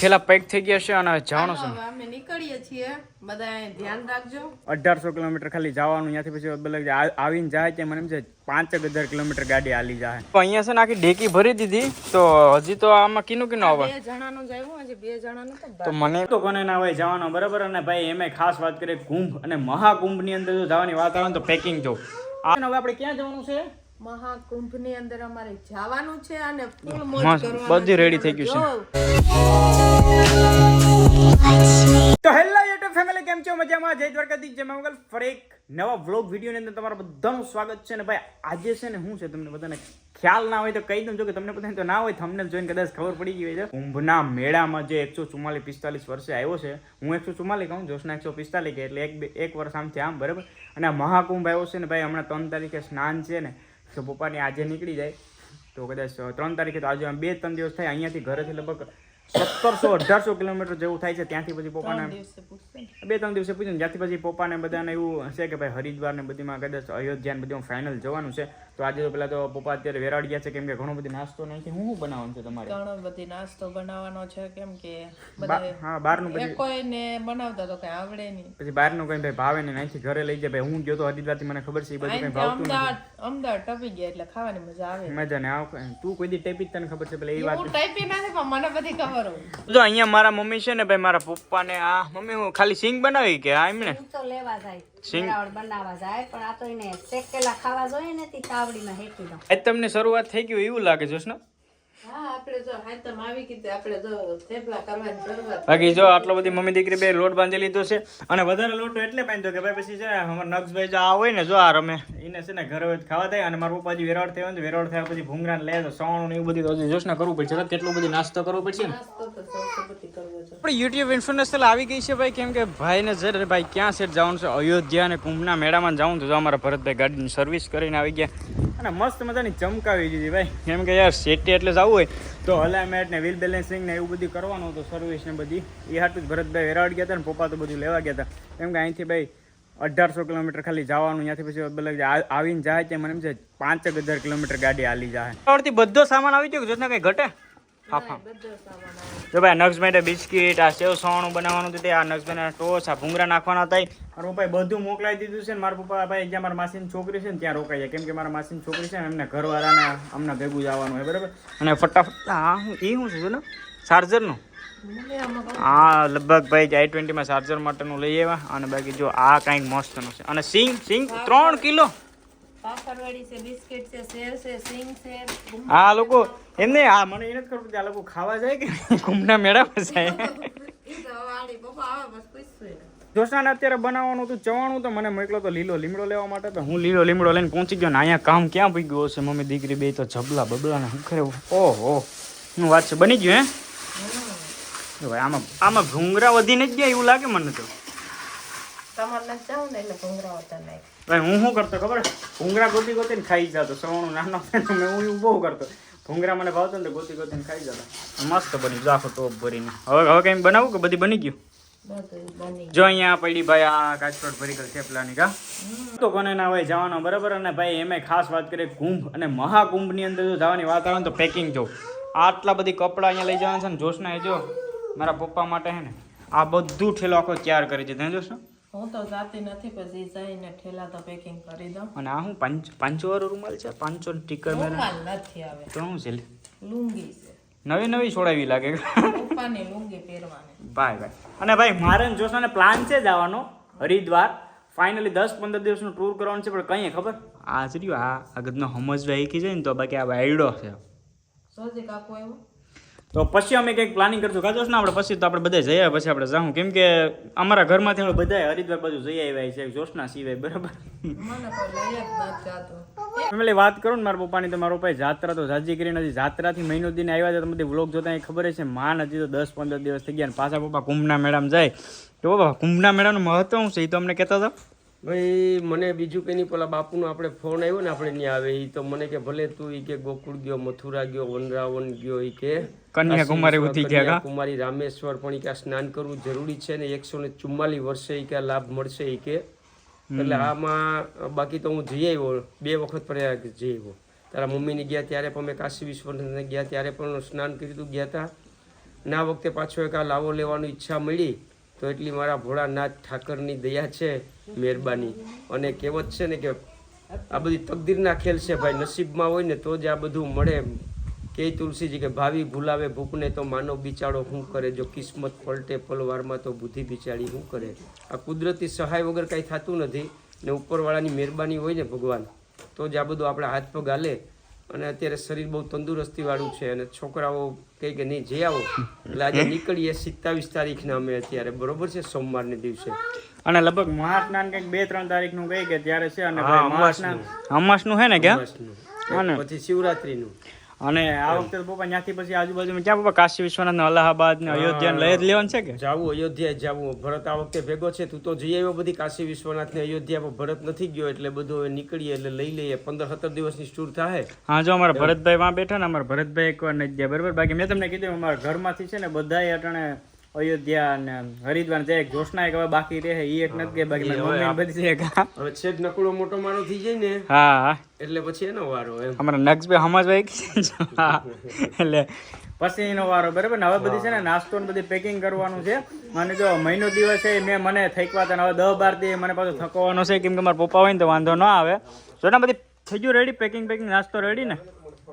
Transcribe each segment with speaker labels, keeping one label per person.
Speaker 1: ઠેલા pack થઈ ગયા છે અને જવાનું છે.
Speaker 2: અમે નીકળીએ છીએ. બધા ધ્યાન રાખજો.
Speaker 1: અઢારસો કિલોમીટર ખાલી જવાનું ત્યાંથી પછી બદલ આવીને જાય કે મને એમ છે પાંચ એક હજાર કિલોમીટર ગાડી હાલી જાય. તો અહીંયા છે ને આખી ડેકી ભરી દીધી. તો હજી તો આમાં કીનું કીનું આવે?
Speaker 2: બે જણાનું જ આવ્યું હજી બે જણાનું તો
Speaker 1: તો મને તો કોને ના હોય જવાનો બરાબર? અને ભાઈ એમે ખાસ વાત કરીએ કુંભ અને મહાકુંભની અંદર જો જવાની વાત આવે તો પેકિંગ જો. હવે આપણે ક્યાં જવાનું છે?
Speaker 2: મહાકુંભની અંદર અમારે જવાનું છે અને ફૂલ મોજ કરવાની
Speaker 1: બધું રેડી થઈ ગયું છે. તો હેલો યુટ્યુબ ફેમિલી, કેમ છો? મજામાં? જય દ્વારકાધીશ, જય મંગલ. ફરી એક નવા વ્લોગ વિડીયોની અંદર તમારું બધાનું સ્વાગત છે. ને ભાઈ, આજે છે ને શું છે, તમને બધાને ખ્યાલ ના હોય તો કહી દઉં, જો કે તમને બધાને તો ના હોય, તમને જોઈને કદાચ ખબર પડી ગઈ હોય છે કુંભના મેળામાં જે એકસો ચુમ્માલીસ પિસ્તાલીસ વર્ષે આવ્યો છે, હું એકસો ચુમ્માલીસ કહું જોશના એકસો પિસ્તાલીસ કે એટલે એક બે, એક વર્ષ આમથી આમ, બરાબર? અને મહાકુંભ આવ્યો છે ને ભાઈ, હમણાં ત્રણ તારીખે સ્નાન છે ને, તો પપ્પાની આજે નીકળી જાય. તો કદાચ ત્રણ તારીખે તો આજે બે ત્રણ દિવસ થાય, અહીંયાથી ઘરેથી લગભગ સત્તરસો અઢારસો કિલોમીટર જેવું થાય છે ત્યાંથી પછી પપ્પાને
Speaker 2: ને.
Speaker 1: બે ત્રણ દિવસે પૂછ્યું ને જ્યાંથી પછી પપ્પાને બધાને એવું છે કે ભાઈ હરિદ્વાર ને બધીમાં કદાચ અયોધ્યા ને બધીમાં ફાઇનલ જવાનું છે તો આજે તો પેલા તો પપ્પા અત્યારે વેરાડ ગયા છે કેમ કે ઘણો બધી નાસ્તો નાખી હું શું બનાવવાનું છે તમારે?
Speaker 2: ઘણો બધી નાસ્તો બનાવવાનો છે કેમ કે બધા
Speaker 1: હા બહારનું પછી
Speaker 2: કોઈને બનાવતા તો કઈ આવડે નહીં.
Speaker 1: પછી બહારનું કઈ ભાઈ ભાવે ને અહીંથી ઘરે લઈ જાય ભાઈ હું ગયો તો હરિદ્વારથી મને ખબર છે એ બધું કઈ ભાવતું નથી.
Speaker 2: અમદાવાદ ટપી ગયા એટલે ખાવાની મજા આવે.
Speaker 1: મજા ને આવ તું કોઈ દી ટેપી તને ખબર છે પેલા એ વાત
Speaker 2: હું ટાઈપી નથી પણ મને બધી ખબર હોય.
Speaker 1: જો અહીંયા મારા મમ્મી છે ને ભાઈ મારા પપ્પાને આ મમ્મી હું ખાલી સિંગ બનાવી કે આ એમને?
Speaker 3: તો લેવા જાય
Speaker 1: સિંગ?
Speaker 3: બનાવવા જાય પણ આ તો એને શેકેલા ખાવા જોઈએ ને તી તાવડીમાં હેકી દો
Speaker 1: આજ તમને શરૂઆત થઈ ગયું એવું લાગે જોશ ને બાકી જો આટલો બધી મમ્મી દીકરી બે લોટ બાંધી લીધો છે અને વધારે લોટ એટલે બાંધ્યો કે ભાઈ પછી છે ને અમારા નક્ષભાઈ જો આ હોય ને જો આ રમે. એને છે ને ઘરે હોય ખાવા થાય અને મારા પપ્પા હજી વેરાવળ થયો ને વેરાવળ થયા પછી ભૂંગરા લે તો સવાણું એવું બધું હજી જોશ કરવું પડશે. કેટલું બધું નાસ્તો કરવો પડશે ને? આપણે યુટ્યુબ ઇન્ફ્લુએન્સર આવી ગઈ છે ભાઈ કેમ કે ભાઈને જરે ભાઈ ક્યાં સેટ જવાનું છે? અયોધ્યા અને કુંભના મેળામાં જવું તો અમારા ભરતભાઈ ગાડીની સર્વિસ કરીને આવી ગયા. અને મસ્ત મજાની ચમકાવી દીધી ભાઈ. કેમ કે યાર સેટી એટલે જવું હોય. તો હલામેટ ને વ્હીલ બેલેન્સિંગ ને એવું બધું કરવાનું હતું સર્વિસ ને બધી. એ હાટું જ ભરતભાઈ વેરાવડ ગયા હતા ને, પપ્પા તો બધું લેવા ગયા હતા કેમ કે અહીંથી ભાઈ અઢારસો કિલોમીટર ખાલી જવાનું, ત્યાંથી પછી બદલ આવીને જાય ત્યાં મને એમ છે પાંચ હજાર કિલોમીટર ગાડી હાલી જાય બધો સામાન આવી ગયો જોતને કઈ ઘટે? હા હા.
Speaker 2: આવે
Speaker 1: જો ભાઈ નક્સ માટે બિસ્કિટ આ સેવ સવાણું બનાવવાનું હતું તે આ નક્સ ભાઈને ટોસ આ ભૂંગરા નાખવાના હતા મારા પપ્પાએ બધું મોકલાવી દીધું છે ને મારા પપ્પા ભાઈ જ્યાં મારા માસીની છોકરી છે ને ત્યાં રોકાઈ જાય. કેમ કે મારા માસીની છોકરી છે ને એમને ઘરવાળાને અમને ભેગું જવાનું હોય બરાબર? અને ફટાફટ હા હું એ શું છું જો ને ચાર્જરનું
Speaker 2: હા
Speaker 1: આ લગભગ ભાઈ આઈ ટ્વેન્ટીમાં ચાર્જર માટેનું લઈ આવ્યા અને બાકી જો આ કાંઈક મસ્તનું છે. અને સિંગ સિંગ ત્રણ કિલો?
Speaker 2: પાપડવાળી છે બિસ્કિટ છે સેવ છે સિંગ છે
Speaker 1: આ લોકો એમને આ મને એ નથી ખબર આ લોકો ખાવા જાય કે મેળામાં જાય. જોશાને અત્યારે બનાવવાનું હતું ચવાણું તો મને મોકલો તો લીલો લીમડો લેવા માટે તો હું લીલો લીમડો લઈને પહોંચી ગયો ને અહીંયા કામ ક્યાં પી ગયો છે મમ્મી દીકરી બે તો જબલા બબલા ને કરે ઓહો હું વાત છે? બની ગયું હે? ભાઈ આમાં આમાં ભૂંગરા વધીને જ ગયા એવું લાગે મને તો.
Speaker 2: તમારે નથી ને એટલે ભૂંગરા નહીં
Speaker 1: ભાઈ હું શું કરતો ખબર? ભૂંગરા ગોતી ગોતીને ખાઈ જતો. સવાણું નાનો મેં હું એવું બહુ કરતો. ભૂંગરા મને ભાવતો ને ગોતી ગોતીને ખાઈ જતો. મસ્ત બની જો આખો ટોપ ભરીને. હવે હવે કંઈ બનાવું કે બધી બની ગયું? જો અહીંયા પડી ભાઈ આ કાચકોટ ભરી ગયેલ થેપલાની કા? તો કોને ના હોય જવાનો બરાબર? અને ભાઈ એમે ખાસ વાત કરીએ કુંભ અને મહાકુંભની અંદર જો જવાની વાત આવે ને તો પેકિંગ જો. આટલા બધી કપડાં અહીંયા લઈ જવાના છે ને જોશના એ જો મારા પપ્પા માટે હે ને આ બધું ઠેલો આખો તૈયાર કરી છે ત્યાં જોશો
Speaker 2: હું તો જાતી નથી પછી જઈને ઠેલા તો પેકિંગ કરી દઉં.
Speaker 1: અને આ હું પાંચ પાંચસો વાળો રૂમાલ છે? પાંચો ટીકર મેં
Speaker 2: રૂમાલ નથી આવે.
Speaker 1: તો હું છે
Speaker 2: લુંગી છે.
Speaker 1: નવી નવી છોડાવી લાગે.
Speaker 2: પપ્પાની લુંગી પહેરવાની.
Speaker 1: ભાઈ ભાઈ અને ભાઈ મારે ને જોશોને પ્લાન છે જવાનો હરિદ્વાર. ફાઇનલી દસ પંદર દિવસનું ટૂર કરવાનું છે પણ કંઈ ખબર? આ જ રહ્યું આ અગતનો સમજવા એકી જાય ને તો બાકી આ વાયડો છે.
Speaker 2: સોજી કાકો એવું
Speaker 1: તો પછી અમે કંઈક પ્લાનિંગ કરશું. કાજો ને આપણે પછી તો આપણે બધા જઈ આવ્યા પછી આપણે જાઉં. કેમ કે અમારા ઘરમાંથી અમે બધા હરિદ્વાર બાજુ જઈ આવ્યા છે જોશના સિવાય બરાબર? ફેમિલી વાત કરું ને મારા પપ્પાની તો મારો પપ્પાએ જાત્રા તો જાજી કરી નથી. જાત્રાથી મહિનો દિન આવ્યા છે તો બધી વ્લોગ જોતા એ ખબર છે? માન હજી તો દસ પંદર દિવસ થઈ ગયા પાછા પપ્પા કુંભના મેળામાં જાય. તો બાબા કુંભના મેળાનું મહત્વ શું છે? એ તો અમને કહેતા હતા.
Speaker 4: ભાઈ મને બીજું કંઈ નહીં પેલા બાપુનો આપણે ફોન આવ્યો ને આપણે ત્યાં આવે. એ તો મને કે ભલે તું ઈ કે ગોકુળ ગયો મથુરા ગયો વનરાવન ગયો એ કે
Speaker 1: કન્યાકુમારી ઉઠી ગયા
Speaker 4: કુમારી રામેશ્વર પણ એ કે સ્નાન કરવું જરૂરી છે ને એકસો ને ચુમ્માલીસ વર્ષે એ કે લાભ મળશે એ કે. એટલે આમાં બાકી તો હું જઈ આવ્યો બે વખત પ્રયાગ જઈ આવ્યો. તારા મમ્મીને ગયા ત્યારે પણ અમે કાશી વિશ્વનાથને ગયા ત્યારે પણ સ્નાન કર્યું હતું ગયા હતા ના વખતે પાછો એક આ લાવો લેવાની ઈચ્છા મળી. તો એટલી મારા ભોળાનાથ ઠાકરની દયા છે મહેરબાની. અને કહેવત છે ને કે આ બધી તકદીરના ખેલ છે ભાઈ, નસીબમાં હોય ને તો જ આ બધું મળે કે તુલસીજી કે ભાવી ભૂલાવે ભૂખને તો માનો બિચારો શું કરે? જો કિસ્મત પલટે પલવારમાં તો બુદ્ધિ બિચારી શું કરે? આ કુદરતી સહાય વગર કાંઈ થતું નથી ને ઉપરવાળાની મહેરબાની હોય ને ભગવાન, તો જ આ બધું આપણા હાથ પગ હાલે. અને અત્યારે શરીર બહુ તંદુરસ્તી વાળું છે અને છોકરાઓ કહે કે નહીં જઈ આવો. એટલે આજે નીકળીએ સિત્તાવીસ તારીખના અમે અત્યારે બરોબર છે? સોમવારને દિવસે.
Speaker 1: અને લગભગ મહાસ્નાન કંઈક બે ત્રણ તારીખનું કહી કે ત્યારે છે અને અમાસનું. હે ને
Speaker 4: કે.
Speaker 1: નું.
Speaker 4: પછી શિવરાત્રીનું.
Speaker 1: અને આ વખતે પપ્પા ત્યાંથી પછી આજુબાજુ ક્યાં પપ્પા? કાશી વિશ્વનાથ ને અલ્હાબાદ ને અયોધ્યા લઈ જ લેવાનું છે કે?
Speaker 4: જાવું અયોધ્યા જાવું. ભરત આ વખતે ભેગો છે. તું તો જઈ આવ્યો બધી કાશી વિશ્વનાથ ને અયોધ્યા પણ ભરત નથી ગયો એટલે બધું હવે નીકળીએ એટલે લઈ લઈએ. પંદર સત્તર દિવસની ટૂર થાય
Speaker 1: હા જો અમારા ભરતભાઈ વાં બેઠા ને અમારા ભરતભાઈ એકવાર વાર ગયા. બરાબર? બાકી મેં તમને કીધું અમારા ઘરમાંથી છે ને બધાય અટાણે અયોધ્યા અને હરિદ્વાર જાય એક જોશના એક હવે બાકી રહે ઈ એક નથી કે બાકી મમ્મી બધી છે
Speaker 4: હવે છેદ નકળો મોટો માણો થઈ જાય ને
Speaker 1: હા
Speaker 4: એટલે પછી એનો વારો એમ.
Speaker 1: અમારા નક્ષભાઈ હમજભાઈ હા. એટલે પછી એનો વારો બરાબર? ને હવે બધી છે ને નાસ્તો ને બધી પેકિંગ કરવાનું છે. અને જો મહિનો દિવસ છે મેં મને થકવા હતા હવે દસ બાર દી મને પાછું થકવાનો છે કેમ કે મારા પપ્પા હોય ને તો વાંધો ના આવે. જો ને બધી થઈ ગયું રેડી પેકિંગ પેકિંગ નાસ્તો રેડી ને?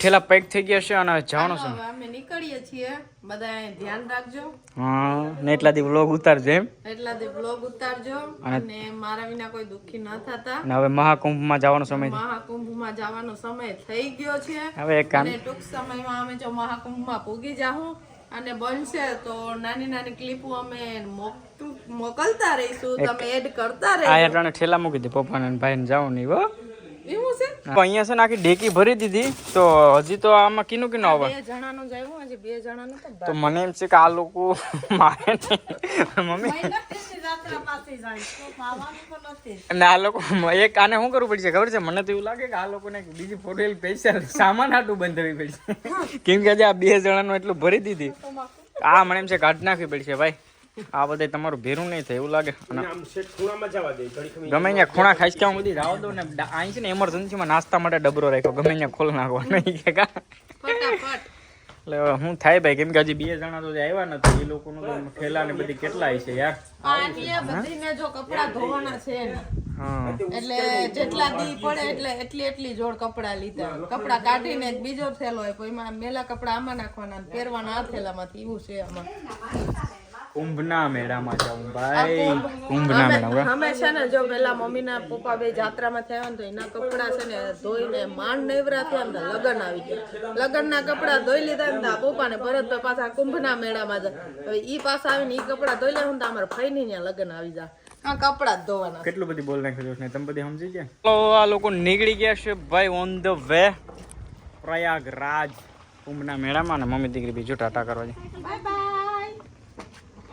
Speaker 1: થેલા પેક થઈ ગયા છે અને જવાનું છે.
Speaker 2: અમે નીકળીએ છીએ. બધા ધ્યાન રાખજો.
Speaker 1: હા ને એટલા દી વ્લોગ ઉતારજો એમ.
Speaker 2: એટલા દી બ્લોગ ઉતારજો. અને મારા વિના કોઈ દુખી ન થતા.
Speaker 1: અને હવે મહાકુંભમાં જવાનો સમય
Speaker 2: મહાકુંભમાં જવાનો સમય થઈ ગયો છે.
Speaker 1: હવે એક કામ
Speaker 2: ટૂંક સમયમાં અમે જો મહાકુંભમાં પૂગી જાહું અને બનશે તો નાની નાની ક્લિપો અમે મોક- મોકલતા રહીશું. તમે એડ કરતા
Speaker 1: આ
Speaker 2: રહેજો
Speaker 1: હેઠળ ઠેલા મૂકી દે પપ્પાને ભાઈને જાવ નહીં હો.
Speaker 2: એવું છે?
Speaker 1: અહીંયા છે ને આખી ડેકી ભરી દીધી. તો હજી તો આમાં કીનું કીનું આવે?
Speaker 2: બે જણાનું જ હજી બે જણાનું તો
Speaker 1: તો મને એમ છે કે આ લોકો મારે નહીં. મમ્મી. અને આ લોકો એક આને શું કરવું પડશે ખબર છે? મને તો એવું લાગે કે આ લોકોને બીજી ફોટેલ પૈસા સામાન હાટું બંધાવી પડશે. કેમ કે આજે આ બે જણાનું એટલું ભરી દીધી. આ મને એમ છે કાઢ નાખવી પડશે ભાઈ. આ બધા તમારું ભેરું નહીં થાય એવું લાગે. ગમે ત્યાં ખૂણા ખાસ ક્યાં બધી રાવ દો ને અહીં છે ને એમરજન્સીમાં નાસ્તા માટે ડબરો રાખ્યો ગમે ત્યાં ખોલ નાખો નહીં કે કા એટલે હું થાય ભાઈ કેમ કે હજી બે જણા તો જે આવ્યા નથી એ લોકોનું તો ઠેલા ને બધી કેટલા છે યાર.
Speaker 2: જો કપડા ધોવાના છે એટલે જેટલા દી પડે એટલે એટલી એટલી જોડ કપડા લીધા. કપડા કાઢીને બીજો થેલો હોય એમાં મેલા કપડા આમાં નાખવાના પહેરવાના આ થેલામાંથી એવું છે આમાં.
Speaker 1: કુંભના મેળામાં જાઉં ભાઈ. કુંભના મેળામાં
Speaker 2: અમે છે ને જો પેલા મમ્મીના પપ્પા બે જાત્રામાં થયા ને તો એના કપડા છે ને ધોઈને માંડ નેવરા થયા ને તો લગન આવી ગયા. લગનના કપડા ધોઈ લીધા ને તા પપ્પાને ભરતભાઈ પાછા કુંભના મેળામાં જાય હવે ઈ પાછા આવીને ઈ કપડા ધોઈ લે ને તો અમારા ફઈની ત્યાં લગન આવી જાય આ કપડા જ ધોવાના
Speaker 1: કેટલું બધી બોલ નાખ્યું છે તમે બધી સમજી ગયા? તો આ લોકો નીકળી ગયા છે ભાઈ ઓન ધ વે પ્રયાગરાજ કુંભના મેળામાં ને મમ્મી દીકરી બીજું ટાટા કરવા જાય.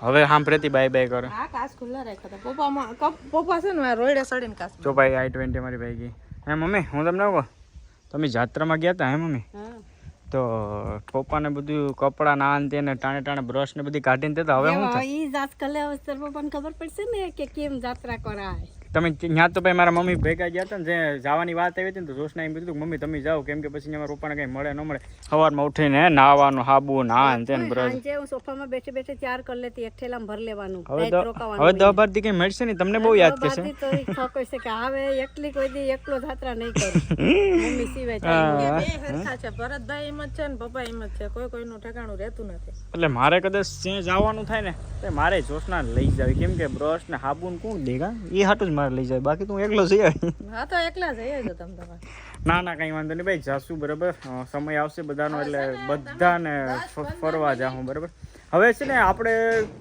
Speaker 1: હવે સાંભળેતી બાય બાય કરો.
Speaker 2: આ કાચ ખુલ્લા રાખ્યા હતા. પપ્પામાં પપ્પા છે ને રોયડે સડીને કાચ
Speaker 1: જો ભાઈ આઈ ટ્વેન્ટી મારી ભાઈ ગઈ. હે મમ્મી હું તમને કહું? તમે જાત્રામાં ગયા હતા હે મમ્મી? તો પપ્પાને બધું કપડાં ના ને તેને ટાણે ટાણે બ્રશ ને બધી કાઢીને દેતા હવે હું થાય?
Speaker 3: ઈ જાત કલે અવસર પપ્પાને ખબર પડશે ને કે કેમ જાત્રા કરાય.
Speaker 1: તમે ત્યાં તો ભાઈ મારા મમ્મી ભેગા ગયા હતા ને જે જવાની વાત આવી હતી ને તો જોશના એમ કીધું મમ્મી તમે જાઓ કેમ કે પછી મારા પપ્પાને કંઈ મળે ન મળે. સવારમાં ઉઠીને નાવાનું હાબુ ના ને તેને બ્રશ.
Speaker 3: હું સોફામાં બેઠે બેઠે ચાર કરી લેતી એક ઠેલામાં ભર લેવાનું
Speaker 1: હવે
Speaker 3: રોકાવાનું
Speaker 1: હવે દસ બાર દી કઈ મળશે ને તમને બહુ યાદ કરશે
Speaker 3: તો ઠોકો છે કે હવે એકલી કોઈ દી એકલો જાત્રા નહીં કરું. મમ્મી સિવાય
Speaker 2: બે હરખા છે ભરતભાઈ એમ જ છે ને પપ્પા એમ જ છે કોઈ કોઈનું ઠેકાણું રહેતું નથી.
Speaker 1: એટલે મારે કદાચ ત્યાં જવાનું થાય ને તો મારે જોશના લઈ જાવ કેમ કે બ્રશ ને હાબુ ને કોણ દેગા એ હાટું જ મારે લઈ જાય. બાકી તો એકલો જઈ આવી.
Speaker 2: હા તો એકલા જઈ આવજો તમે તમારે.
Speaker 1: ના ના કઈ વાંધો નહીં. ભાઈ જાશું બરાબર? સમય આવશે બધાનો એટલે બધાને ફરવા જાઉં બરાબર? હવે છે ને આપણે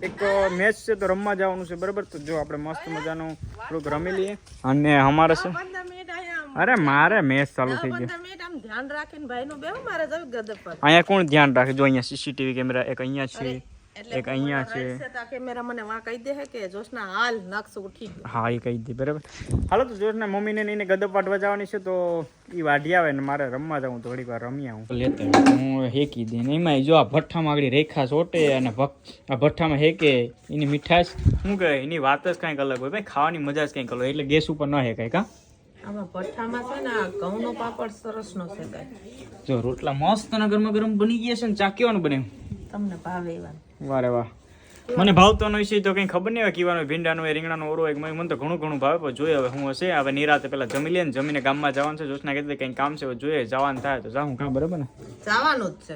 Speaker 1: એક મેચ છે તો રમવા જવાનું છે બરાબર? તો જો આપણે મસ્ત મજાનું થોડુંક રમી લઈએ. અને અમારે છે અરે મારે મેચ ચાલુ થઈ ગઈ
Speaker 2: પંદર મિનિટ આમ ધ્યાન રાખીને ભાઈનું બેહું મારે જવું ગદપ પર
Speaker 1: અહીંયા કોણ ધ્યાન રાખે? જો અહીંયા સીસીટીવી કેમેરા એક અહીંયા છે. એક અહીંયા છે.
Speaker 2: કેમેરા મને વા કહી દે કે જોશના હાલ નક્સ ઉઠી ગયો.
Speaker 1: હા એ કહી દે બરાબર. હાલો તો જોશના મમ્મીને ને એને ગદપ વાટવા જવાની છે તો એ વાઢી આવે ને મારે રમવા જાઉં થોડીક વાર રમી આવું. લેતા હું હેકી દે ને એમાં જો આ ભઠ્ઠામાં આગળ રેખા ચોટે અને ભક આ ભઠ્ઠામાં હેકે એની મીઠાશ. શું કહે એની વાત જ કાંઈક અલગ હોય ભાઈ ખાવાની મજા જ કંઈક અલગ એટલે ગેસ ઉપર ન હેકાય કા?
Speaker 2: આમાં ભઠ્ઠામાં છે ને ઘઉંનો પાપડ સરસ નો શેકાય.
Speaker 1: જો રોટલા મસ્ત અને ગરમા ગરમ બની ગયા છે ને ચા કેવાનું બને?
Speaker 2: તમને ભાવે એવા.
Speaker 1: વારે વાહ. મને ભાવતો નો વિષય તો કઈ ખબર નહીં હોય કીવાનું ભીંડાનું હોય રીંગણાનું ઓરો હોય મને મને તો ઘણું ઘણું ભાવે પણ જોઈએ હવે હું હશે. હવે નિરાતે પેલા જમી લે ને જમીને ગામમાં જવાનું છે જોશના કીધું કંઈ કામ છે જોઈએ જવાનું થાય તો જાઉં. કામ બરાબર ને?
Speaker 2: જવાનું જ છે.